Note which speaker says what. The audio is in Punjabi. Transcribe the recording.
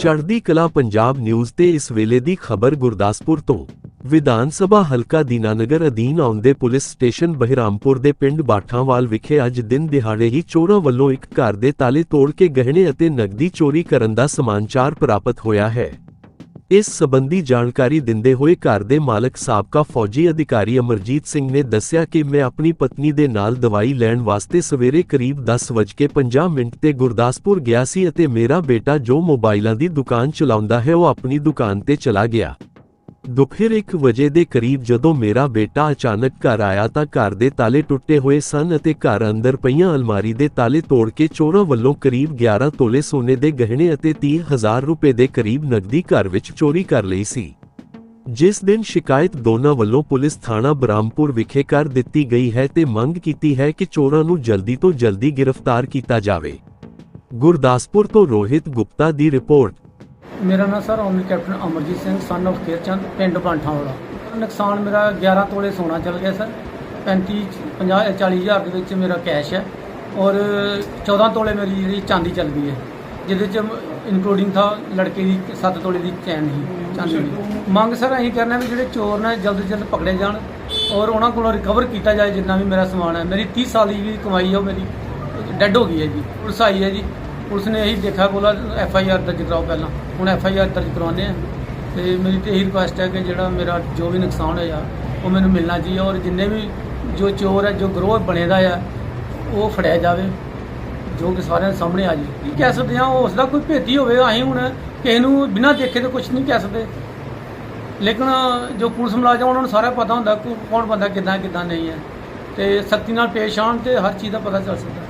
Speaker 1: ਚੜ੍ਹਦੀ ਕਲਾ ਪੰਜਾਬ ਨਿਊਜ਼ ਤੇ ਇਸ ਵੇਲੇ ਦੀ ਖਬਰ ਗੁਰਦਾਸਪੁਰ ਤੋਂ। ਵਿਧਾਨ ਸਭਾ ਹਲਕਾ ਦੀਨਾਨਗਰ ਅਧੀਨ ਆਉਂਦੇ ਪੁਲਿਸ ਸਟੇਸ਼ਨ ਬਹਿਰਾਮਪੁਰ ਦੇ ਪਿੰਡ ਬਾਠਾਂਵਾਲ ਵਿਖੇ ਅੱਜ ਦਿਨ ਦਿਹਾੜੇ ਹੀ ਚੋਰਾਂ ਵੱਲੋਂ ਇੱਕ ਘਰ ਦੇ ਤਾਲੇ ਤੋੜ ਕੇ ਗਹਿਣੇ ਅਤੇ ਨਕਦੀ ਚੋਰੀ ਕਰਨ ਦਾ ਸਮਾਚਾਰ ਪ੍ਰਾਪਤ ਹੋਇਆ ਹੈ। ਇਸ ਸਬੰਧੀ ਜਾਣਕਾਰੀ ਦਿੰਦੇ ਹੋਏ ਘਰ ਦੇ ਮਾਲਕ ਸਾਬਕਾ ਫੌਜੀ ਅਧਿਕਾਰੀ ਅਮਰਜੀਤ ਸਿੰਘ ਨੇ ਦੱਸਿਆ ਕਿ ਮੈਂ ਆਪਣੀ ਪਤਨੀ ਦੇ ਨਾਲ ਦਵਾਈ ਲੈਣ ਵਾਸਤੇ ਸਵੇਰੇ ਕਰੀਬ 10:50 ਮਿੰਟ ਤੇ ਗੁਰਦਾਸਪੁਰ ਗਿਆ ਸੀ ਅਤੇ ਮੇਰਾ ਬੇਟਾ ਜੋ ਮੋਬਾਈਲਾਂ ਦੀ ਦੁਕਾਨ ਚਲਾਉਂਦਾ ਹੈ ਉਹ ਆਪਣੀ ਦੁਕਾਨ ਤੇ ਚਲਾ ਗਿਆ। ਦੁਪਹਿਰ 1 ਵਜੇ ਦੇ ਕਰੀਬ ਜਦੋਂ ਮੇਰਾ ਬੇਟਾ ਅਚਾਨਕ ਘਰ ਆਇਆ ਤਾਂ ਘਰ ਦੇ ਤਾਲੇ ਟੁੱਟੇ ਹੋਏ ਸਨ ਅਤੇ ਘਰ ਅੰਦਰ ਪਈਆਂ ਅਲਮਾਰੀ ਦੇ ਤਾਲੇ ਤੋੜ ਕੇ ਚੋਰਾਂ ਵੱਲੋਂ ਕਰੀਬ 11 ਤੋਲੇ ਸੋਨੇ ਦੇ ਗਹਿਣੇ ਅਤੇ 30000 ਰੁਪਏ ਦੇ ਕਰੀਬ ਨਕਦੀ ਘਰ ਵਿੱਚ ਚੋਰੀ ਕਰ ਲਈ ਸੀ। ਜਿਸ ਦਿਨ ਸ਼ਿਕਾਇਤ ਦੋਨਾਂ ਵੱਲੋਂ ਪੁਲਿਸ ਥਾਣਾ ਬਰਾਮਪੁਰ ਵਿਖੇ ਕਰ ਦਿੱਤੀ ਗਈ ਹੈ ਤੇ ਮੰਗ ਕੀਤੀ ਹੈ ਕਿ ਚੋਰਾਂ ਨੂੰ ਜਲਦੀ ਤੋਂ ਜਲਦੀ ਗ੍ਰਿਫਤਾਰ ਕੀਤਾ ਜਾਵੇ। ਗੁਰਦਾਸਪੁਰ ਤੋਂ ਰੋਹਿਤ ਗੁਪਤਾ ਦੀ ਰਿਪੋਰਟ।
Speaker 2: ਮੇਰਾ ਨਾਮ sir Omni captain Amarjeet Singh son of Kerchand ਪਿੰਡ ਬਾਂਠਾਂ ਵਾਲਾ ਨੁਕਸਾਨ ਮੇਰਾ 11 ਤੋਲੇ ਸੋਨਾ ਚਲ ਗਿਆ ਸਰ। 35 50 40 ਹਜ਼ਾਰ ਦੇ ਵਿੱਚ ਮੇਰਾ ਕੈਸ਼ ਹੈ। ਔਰ 14 ਤੋਲੇ ਮੇਰੀ ਜਿਹੜੀ ਚਾਂਦੀ ਚੱਲ ਗਈ ਹੈ, ਜਿਹਦੇ ਚ ਇਨਕਲੂਡਿੰਗ ਥਾ ਲੜਕੇ ਦੀ 7 ਤੋਲੇ ਦੀ ਚੈਨ ਸੀ, ਚਾਂਦੀ ਦੀ। ਮੰਗ ਸਰ ਅਸੀਂ ਕਰਨਾ ਵੀ ਜਿਹੜੇ ਚੋਰ ਨੇ ਜਲਦ ਜਲਦ ਪਕੜੇ ਜਾਣ ਔਰ ਉਹਨਾਂ ਕੋਲੋਂ ਰਿਕਵਰ ਕੀਤਾ ਜਾਏ ਜਿੰਨਾ ਵੀ ਮੇਰਾ ਸਮਾਨ ਹੈ। ਮੇਰੀ 30 ਸਾਲ ਦੀ ਵੀ ਕਮਾਈ ਹੈ, ਉਹ ਮੇਰੀ ਡੈੱਡ ਹੋ ਗਈ ਹੈ ਜੀ, ਪੁਲਿਸ ਆਈ ਹੈ ਜੀ। ਪੁਲਿਸ ਨੇ ਇਹੀ ਦੇਖਿਆ ਬੋਲਾ ਐਫ ਆਈ ਆਰ ਦਰਜ ਕਰਾਓ ਪਹਿਲਾਂ। ਹੁਣ ਐਫ ਆਈ ਆਰ ਦਰਜ ਕਰਵਾਉਂਦੇ ਆ। ਤੇ ਮੇਰੀ ਤੇ ਇਹੀ ਰਿਕੁਐਸਟ ਹੈ ਕਿ ਜਿਹੜਾ ਮੇਰਾ ਜੋ ਵੀ ਨੁਕਸਾਨ ਹੋਇਆ, ਉਹ ਮੈਨੂੰ ਮਿਲਣਾ ਚਾਹੀਏ ਔਰ ਜਿੰਨੇ ਵੀ ਜੋ ਚੋਰ ਹੈ ਜੋ ਗਰੋਹ ਬਣੇਦਾ ਆ, ਉਹ ਫੜਿਆ ਜਾਵੇ, ਜੋ ਕਿ ਸਾਰਿਆਂ ਦੇ ਸਾਹਮਣੇ ਆ ਜੀ ਕੀ ਕਹਿ ਸਕਦੇ ਆ ਉਸ ਦਾ ਕੋਈ ਭੇਤੀ ਹੋਵੇ, ਅਸੀਂ ਹੁਣ ਕਿਸੇ ਨੂੰ ਬਿਨਾਂ ਦੇਖੇ ਤਾਂ ਕੁਝ ਨਹੀਂ ਕਹਿ ਸਕਦੇ। ਲੇਕਿਨ ਜੋ ਪੁਲਿਸ ਮੁਲਾਜ਼ਮ ਉਹਨਾਂ ਨੂੰ ਸਾਰਾ ਪਤਾ ਹੁੰਦਾ ਕੌਣ ਬੰਦਾ ਕਿੱਦਾਂ ਕਿੱਦਾਂ ਨਹੀਂ ਹੈ। ਤੇ ਸਖਤੀ ਨਾਲ ਪੇਸ਼ ਆਉਣ ਤੇ ਹਰ ਚੀਜ਼ ਦਾ ਪਤਾ ਚੱਲ ਸਕਦਾ।